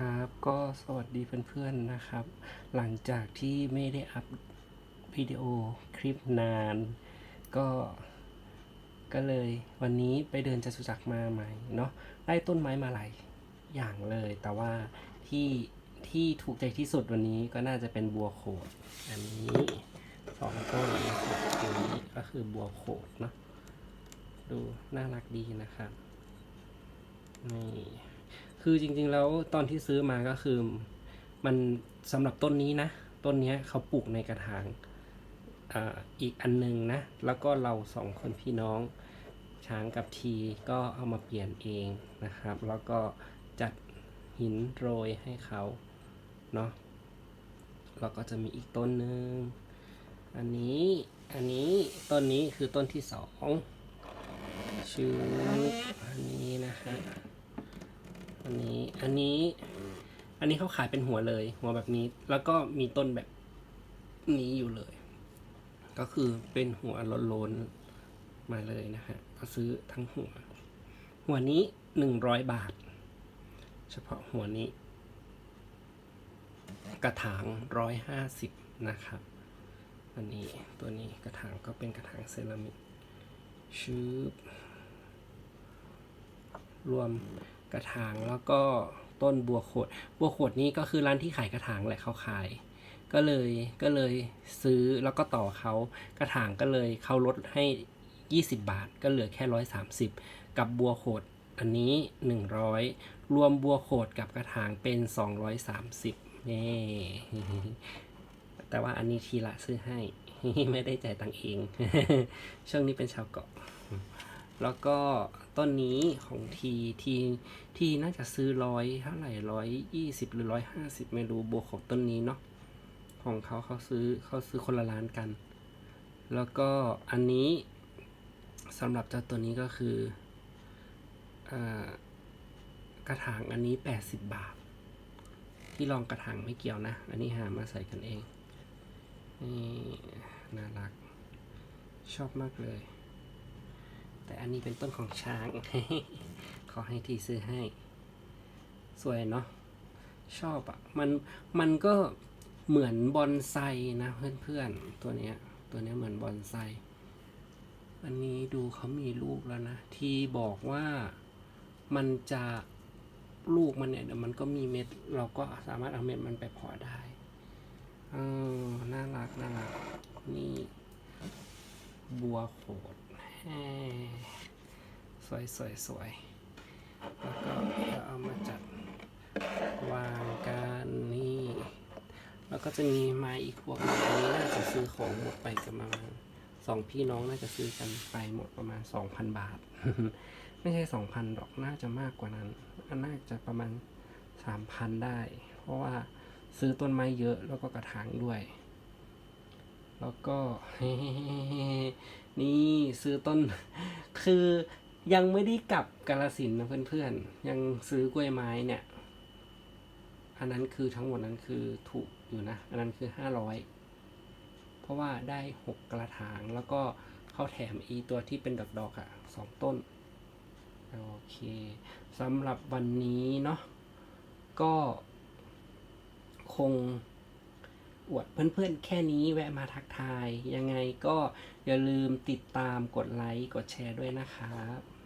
ครับ ก็สวัสดีเพื่อนๆนะครับ หลังจากที่ไม่ได้อัพวิดีโอคลิปนาน ก็ก็เลยวันนี้ไปเดินจตุจักรมาใหม่เนาะได้ต้นไม้มาหลายอย่างเลย แต่ว่าที่ที่ถูกใจที่สุดวันนี้ก็น่าจะเป็นบัวโขดอันนี้สองต้นนะครับอันนี้ก็คือบัวโขดเนาะดูน่ารักดีนะครับนี่ คือจริงๆแล้วตอนที่ซื้อมาก็คือ มันสำหรับต้นนี้นะ ต้นเนี้ยเขาปลูกในกระถางออีกอันหนึงนะ แล้วก็เราสองคนพี่น้องช้างกับทีก็เอามาเปลี่ยนเองนะครับ แล้วก็จัดหินโรยให้เขาเนาะแล้วก็จะมีอีกต้นหนึ่งอันนี้อันนี้ต้นนี้คือต้นที่สองชื่ออันนี้นะฮะ อันนี้อันนี้ อันนี้เขาขายเป็นหัวเลย หัวแบบนี้ แล้วก็มีต้นแบบนี้อยู่เลย ก็คือเป็นหัวโลนๆมาเลยนะฮะก็ซื้อทั้งหัว หัวนี้หนึ่งร้อยบาท เฉพาะหัวนี้ กระถางร้อยห้าสิบนะครับอันนี้ตัวนี้กระถางก็เป็นกระถางเซรามิกชืบรวม กระถางแล้วก็ต้นบัวโขด บัวโขดนี้ก็คือร้านที่ขายกระถางแหละเขาขาย ก็เลยก็เลยซื้อแล้วก็ต่อเขากระถางก็เลยเขาลดให้ 20 บาท ก็เหลือแค่ 130 กับบัวโขดอันนี้ 100 รวมบัวโขดกับกระถางเป็น 230นี่แต่ว่าอันนี้ทีละซื้อให้ ไม่ได้จ่ายตังเอง ช่วงนี้เป็นชาวเกาะ แล้วก็ ต้นนี้ของทีทีทีน่าจะซื้อร้อยเท่าไหร่ร้อยยี่สิบหรือร้อยห้าสิบไม่รู้บวกของต้นนี้เนาะของเขาเขาซื้อเขาซื้อคนละล้านกัน แล้วก็อันนี้สำหรับเจ้าตัวนี้ก็คืออกระถางอันนี้แปดสิบบาท ที่ลองกระถางไม่เกี่ยวนะ อันนี้หามาใส่กันเองนี่น่ารัก ชอบมากเลย แต่อันนี้เป็นต้นของช้างขอให้ทีซื้อให้ สวยเนาะชอบอะ่ะมันมันก็เหมือนบอนไซนะเพื่อนๆ ตัวเนี้ย ตัวเนี้ยเหมือนบอนไซ อันนี้ดูเขามีลูกแล้วนะ ที่บอกว่ามันจะลูกมันเนี่ยเดี๋ยวมันก็มีเม็ด เราก็สามารถเอาเม็ดมันไปเพาะได้เออน่ารักน่ารักนี่ บัวโขด สวยสวยสวยแล้วก็จะเอามาจัดวางกันนี่แล้วก็จะมีไม้อีกพวกนึงอันนี้น่าจะซื้อของหมดไปกันประมาณสองพี่น้องน่าจะซื้อกันไปหมดประมาณสองพันบาท ไม่ใช่สองพันหรอกน่าจะมากกว่านั้นอันน่าจะประมาณสามพันได้ เพราะว่าซื้อต้นไม้เยอะแล้วก็กระถางด้วย แล้วก็นี่ซื้อต้น คือยังไม่ได้กลับกาลสินนะเพื่อนๆ ยังซื้อกล้วยไม้เนี่ย อันนั้นคือทั้งหมดนั้นคือถูกอยู่นะ อันนั้นคือห้าร้อยเพราะว่าได้หกกระถางแล้วก็เขาแถมอีตัวที่เป็นดอกๆอะ่ะสองต้น โอเคสำหรับวันนี้เนาะก็คง อวดเพื่อนๆ แค่นี้แวะมาทักทาย ยังไงก็อย่าลืมติดตามกดไลค์ กดแชร์ด้วยนะครับ